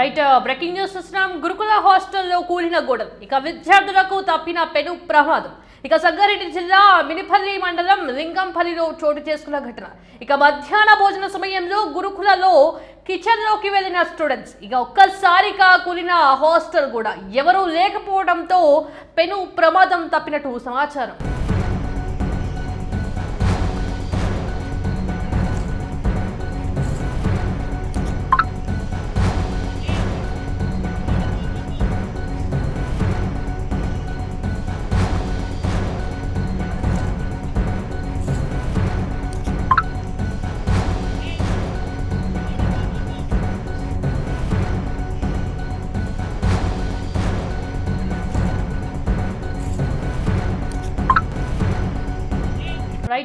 Right breaking news చూస్తున్నాం గురుకుల హాస్టల్లో కూలిన గోడలు ఇక విద్యార్థులకు తప్పిన పెను ప్రమాదం ఇక సంగారెడ్డి జిల్లా మినిపల్లి మండలం లింగంపల్లిలో చోటు చేసుకున్న ఘటన. ఇక మధ్యాహ్న భోజన సమయంలో గురుకులలో కిచెన్లోకి వెళ్ళిన స్టూడెంట్స్ ఇక ఒక్కసారిగా కూలిన హాస్టల్ కూడా ఎవరూ లేకపోవడంతో పెను ప్రమాదం తప్పినట్టు సమాచారం.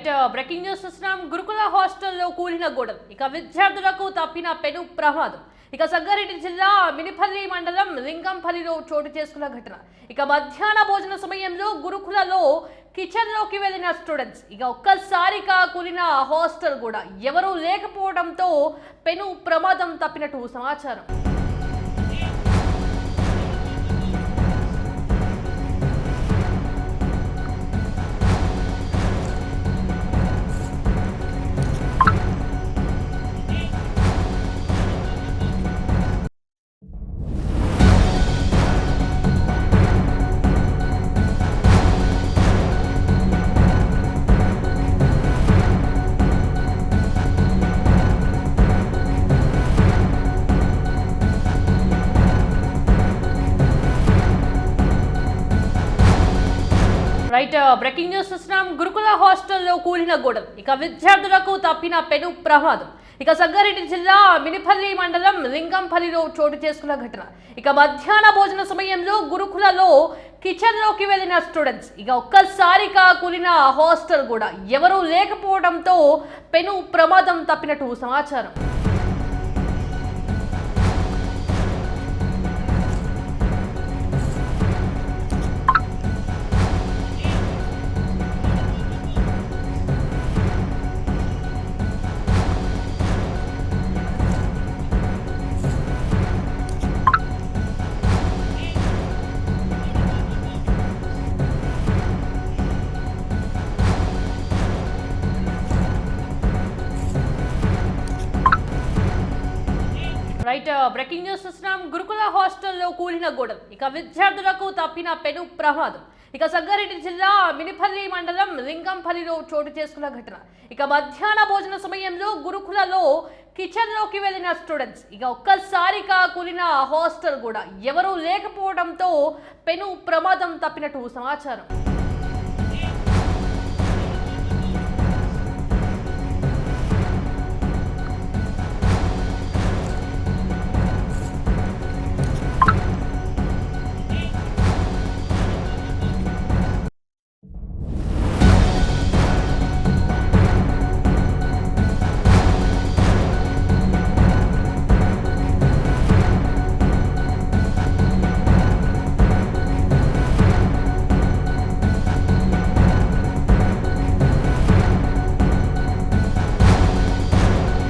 రైట్ బ్రేకింగ్ న్యూస్ చూస్తున్నాం గురుకుల హాస్టల్లో కూలిన గోడలు ఇక విద్యార్థులకు తప్పిన పెను ప్రమాదం. ఇక సంగారెడ్డి జిల్లా మినిపల్లి మండలం లింగంపల్లిలో చోటు చేసుకున్న ఘటన. ఇక మధ్యాహ్న భోజన సమయంలో గురుకులలో కిచెన్లోకి వెళ్ళిన స్టూడెంట్స్. ఇక ఒక్కసారిగా కూలిన హాస్టల్ కూడా ఎవరూ లేకపోవడంతో పెను ప్రమాదం తప్పినట్టు సమాచారం. రైట్ బ్రేకింగ్ న్యూస్ చూస్తున్నాం. గురుకుల హాస్టల్లో కూలిన గోడలు. ఇక విద్యార్థులకు తప్పిన పెను ప్రమాదం. ఇక సంగారెడ్డి జిల్లా మినిపల్లి మండలం లింగంపల్లిలో చోటు చేసుకున్న ఘటన. ఇక మధ్యాహ్న భోజన సమయంలో గురుకులలో కిచెన్లోకి వెళ్ళిన స్టూడెంట్స్. ఇక ఒక్కసారిగా కూలిన హాస్టల్ కూడా ఎవరూ లేకపోవడంతో పెను ప్రమాదం తప్పినట్టు సమాచారం. రైట్ బ్రేకింగ్ న్యూస్ చూస్తున్నాం. గురుకుల హాస్టల్లో కూలిన గోడలు ఇక విద్యార్థులకు తప్పిన పెను ప్రమాదం. ఇక సంగారెడ్డి జిల్లా మినిపల్లి మండలం లింగంపల్లిలో చోటు చేసుకున్న ఘటన. ఇక మధ్యాహ్న భోజన సమయంలో గురుకులలో కిచెన్లోకి వెళ్ళిన స్టూడెంట్స్. ఇక ఒక్కసారిగా కూలిన హాస్టల్ కూడా ఎవరూ లేకపోవడంతో పెను ప్రమాదం తప్పినట్టు సమాచారం.